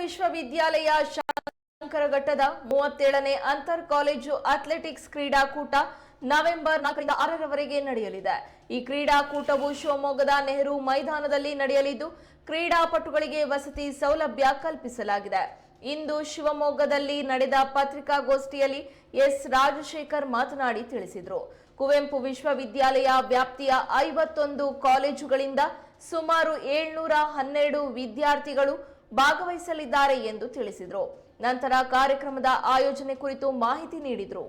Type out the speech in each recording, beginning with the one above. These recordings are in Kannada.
ವಿಶ್ವವಿದ್ಯಾಲಯ ಶಂಕರಘಟ್ಟದ ಮೂವತ್ತೇಳನೇ ಅಂತರ್ ಕಾಲೇಜು ಅಥ್ಲೆಟಿಕ್ಸ್ ಕ್ರೀಡಾಕೂಟ ನವೆಂಬರ್ ನಾಲ್ಕರಿಂದ ಆರರವರೆಗೆ ನಡೆಯಲಿದೆ. ಈ ಕ್ರೀಡಾಕೂಟವು ಶಿವಮೊಗ್ಗದ ನೆಹರು ಮೈದಾನದಲ್ಲಿ ನಡೆಯಲಿದ್ದು, ಕ್ರೀಡಾಪಟುಗಳಿಗೆ ವಸತಿ ಸೌಲಭ್ಯ ಕಲ್ಪಿಸಲಾಗಿದೆ. ಇಂದು ಶಿವಮೊಗ್ಗದಲ್ಲಿ ನಡೆದ ಪತ್ರಿಕಾಗೋಷ್ಠಿಯಲ್ಲಿ ಎಸ್. ರಾಜಶೇಖರ್ ಮಾತನಾಡಿ ತಿಳಿಸಿದರು. ಕುವೆಂಪು ವಿಶ್ವವಿದ್ಯಾಲಯ ವ್ಯಾಪ್ತಿಯ ಐವತ್ತೊಂದು ಕಾಲೇಜುಗಳಿಂದ ಸುಮಾರು ಏಳ್ನೂರ ಹನ್ನೆರಡು ವಿದ್ಯಾರ್ಥಿಗಳು ಭಾಗವಹಿಸಲಿದ್ದಾರೆ ಎಂದು ತಿಳಿಸಿದರು. ನಂತರ ಕಾರ್ಯಕ್ರಮದ ಆಯೋಜನೆ ಕುರಿತು ಮಾಹಿತಿ ನೀಡಿದರು.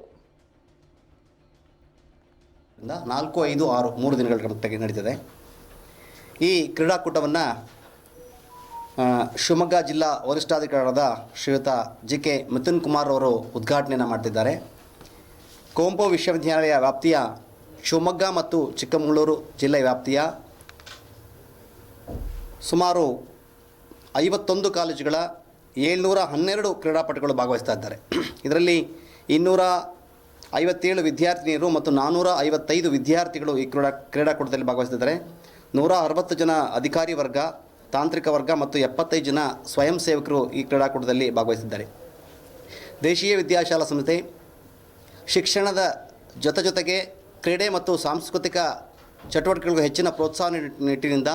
ನಾಲ್ಕು, ಐದು, ಆರು, ಮೂರು ದಿನಗಳ ನಡೀತದೆ. ಈ ಕ್ರೀಡಾಕೂಟವನ್ನು ಶಿವಮೊಗ್ಗ ಜಿಲ್ಲಾ ವರಿಷ್ಠಾಧಿಕಾರದ ಶ್ರೀಯುತ ಜಿ ಕೆ ಮಿಥುನ್ ಕುಮಾರ್ ಅವರು ಉದ್ಘಾಟನೆಯನ್ನು ಮಾಡ್ತಿದ್ದಾರೆ. ಕೋಂಪೋ ವಿಶ್ವವಿದ್ಯಾಲಯ ವ್ಯಾಪ್ತಿಯ ಶಿವಮೊಗ್ಗ ಮತ್ತು ಚಿಕ್ಕಮಗಳೂರು ಜಿಲ್ಲೆ ವ್ಯಾಪ್ತಿಯ ಸುಮಾರು ಐವತ್ತೊಂದು ಕಾಲೇಜುಗಳ ಏಳ್ನೂರ ಹನ್ನೆರಡು ಕ್ರೀಡಾಪಟುಗಳು ಭಾಗವಹಿಸ್ತಾ ಇದ್ದಾರೆ. ಇದರಲ್ಲಿ ಇನ್ನೂರ ಐವತ್ತೇಳು ವಿದ್ಯಾರ್ಥಿನಿಯರು ಮತ್ತು ನಾನ್ನೂರ ಐವತ್ತೈದು ವಿದ್ಯಾರ್ಥಿಗಳು ಈ ಕ್ರೀಡಾ, ಕ್ರೀಡಾಕೂಟದಲ್ಲಿ ಭಾಗವಹಿಸ್ತಿದ್ದಾರೆ. ನೂರ ಅರವತ್ತು ಜನ ಅಧಿಕಾರಿ ವರ್ಗ, ತಾಂತ್ರಿಕ ವರ್ಗ ಮತ್ತು ಎಪ್ಪತ್ತೈದು ಜನ ಸ್ವಯಂ ಸೇವಕರು ಈ ಕ್ರೀಡಾಕೂಟದಲ್ಲಿ ಭಾಗವಹಿಸಿದ್ದಾರೆ. ದೇಶೀಯ ವಿದ್ಯಾಶಾಲಾ ಸಂಸ್ಥೆ ಶಿಕ್ಷಣದ ಜೊತೆ ಜೊತೆಗೆ ಕ್ರೀಡೆ ಮತ್ತು ಸಾಂಸ್ಕೃತಿಕ ಚಟುವಟಿಕೆಗಳಿಗೂ ಹೆಚ್ಚಿನ ಪ್ರೋತ್ಸಾಹ ನಿಟ್- ನಿಟ್ಟಿನಿಂದ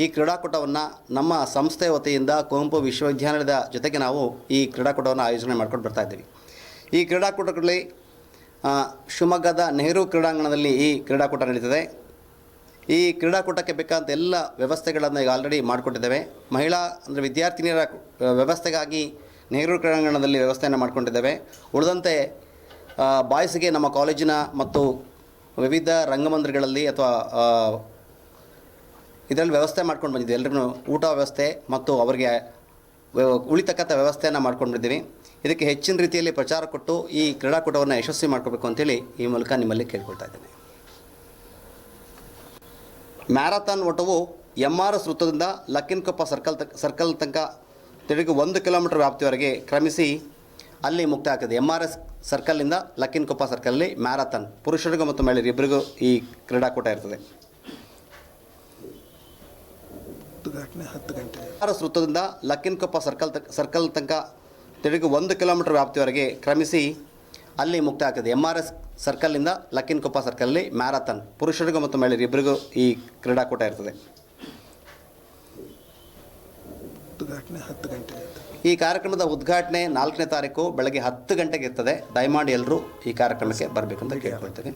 ಈ ಕ್ರೀಡಾಕೂಟವನ್ನು ನಮ್ಮ ಸಂಸ್ಥೆ ವತಿಯಿಂದ ಕುವೆಂಪು ವಿಶ್ವವಿದ್ಯಾಲಯದ ಜೊತೆಗೆ ನಾವು ಈ ಕ್ರೀಡಾಕೂಟವನ್ನು ಆಯೋಜನೆ ಮಾಡ್ಕೊಂಡು ಬರ್ತಾ ಇದ್ದೀವಿ. ಈ ಕ್ರೀಡಾಕೂಟಗಳಲ್ಲಿ ಶಿವಮೊಗ್ಗದ ನೆಹರು ಕ್ರೀಡಾಂಗಣದಲ್ಲಿ ಈ ಕ್ರೀಡಾಕೂಟ ನಡೀತದೆ. ಈ ಕ್ರೀಡಾಕೂಟಕ್ಕೆ ಬೇಕಾದಂಥ ಎಲ್ಲ ವ್ಯವಸ್ಥೆಗಳನ್ನು ಈಗ ಆಲ್ರೆಡಿ ಮಾಡಿಕೊಟ್ಟಿದ್ದೇವೆ ಮಹಿಳಾ, ಅಂದರೆ ವಿದ್ಯಾರ್ಥಿನಿಯರ ವ್ಯವಸ್ಥೆಗಾಗಿ ನೆಹರು ಕ್ರೀಡಾಂಗಣದಲ್ಲಿ ವ್ಯವಸ್ಥೆಯನ್ನು ಮಾಡಿಕೊಂಡಿದ್ದೇವೆ. ಉಳಿದಂತೆ ಬಾಯ್ಸಿಗೆ ನಮ್ಮ ಕಾಲೇಜಿನ ಮತ್ತು ವಿವಿಧ ರಂಗಮಂದಿರಗಳಲ್ಲಿ ಅಥವಾ ಇದರಲ್ಲಿ ವ್ಯವಸ್ಥೆ ಮಾಡ್ಕೊಂಡು ಬಂದಿದ್ದೀವಿ ಎಲ್ಲರೂ ಊಟ ವ್ಯವಸ್ಥೆ ಮತ್ತು ಅವರಿಗೆ ಉಳಿತಕ್ಕಂಥ ವ್ಯವಸ್ಥೆಯನ್ನು ಮಾಡ್ಕೊಂಡು ಬಂದಿದ್ದೀವಿ ಇದಕ್ಕೆ ಹೆಚ್ಚಿನ ರೀತಿಯಲ್ಲಿ ಪ್ರಚಾರ ಕೊಟ್ಟು ಈ ಕ್ರೀಡಾಕೂಟವನ್ನು ಯಶಸ್ವಿ ಮಾಡ್ಕೋಬೇಕು ಅಂತೇಳಿ ಈ ಮೂಲಕ ನಿಮ್ಮಲ್ಲಿ ಕೇಳ್ಕೊಳ್ತಾ ಇದ್ದೇನೆ. ಮ್ಯಾರಥಾನ್ ಓಟವು ಎಂ ಆರ್ ಎಸ್ ವೃತ್ತದಿಂದ ಲಕ್ಕಿನಕೊಪ್ಪ ಸರ್ಕಲ್ ತಕ್, ಸರ್ಕಲ್ ತನಕ ತಿರುಗಿ ಒಂದು ಕಿಲೋಮೀಟರ್ ವ್ಯಾಪ್ತಿವರೆಗೆ ಕ್ರಮಿಸಿ ಅಲ್ಲಿ ಮುಕ್ತ ಆಗ್ತದೆ. ಎಂ ಆರ್ ಎಸ್ ಸರ್ಕಲ್ನಿಂದ ಲಕ್ಕಿನಕೊಪ್ಪ ಸರ್ಕಲಲ್ಲಿ ಮ್ಯಾರಥಾನ್ ಪುರುಷರಿಗೂ ಮತ್ತು ಮಹಿಳೆಯರಿಬ್ಬರಿಗೂ ಈ ಕ್ರೀಡಾಕೂಟ ಇರ್ತದೆ. ಉದ್ಘಾಟನೆ ಹತ್ತು ಗಂಟೆಗೆ ಆರ್ ವೃತ್ತದಿಂದ ಲಕ್ಕಿನಕೊಪ್ಪ ಸರ್ಕಲ್ ತಕ್ ಸರ್ಕಲ್ ತನಕ ತಿರುಗಿ ಒಂದು ಕಿಲೋಮೀಟರ್ ವ್ಯಾಪ್ತಿವರೆಗೆ ಕ್ರಮಿಸಿ ಅಲ್ಲಿ ಮುಕ್ತ ಆಗ್ತದೆ. ಎಂ ಆರ್ ಎಸ್ ಸರ್ಕಲ್ನಿಂದ ಲಕ್ಕಿನಕೊಪ್ಪ ಸರ್ಕಲಲ್ಲಿ ಮ್ಯಾರಥಾನ್ ಪುರುಷರಿಗೂ ಮತ್ತು ಮಹಿಳೆಯರಿಗೆ ಇಬ್ಬರಿಗೂ ಈ ಕ್ರೀಡಾಕೂಟ ಇರ್ತದೆ. ಉದ್ಘಾಟನೆ ಹತ್ತು ಗಂಟೆಗೆ ಈ ಕಾರ್ಯಕ್ರಮದ ಉದ್ಘಾಟನೆ ನಾಲ್ಕನೇ ತಾರೀಕು ಬೆಳಗ್ಗೆ ಹತ್ತು ಗಂಟೆಗೆ ಇರ್ತದೆ. ದಯಮಾಡಿ ಎಲ್ಲರೂ ಈ ಕಾರ್ಯಕ್ರಮಕ್ಕೆ ಬರಬೇಕು ಅಂತ ಕೇಳ್ಕೊಳ್ತೇನೆ.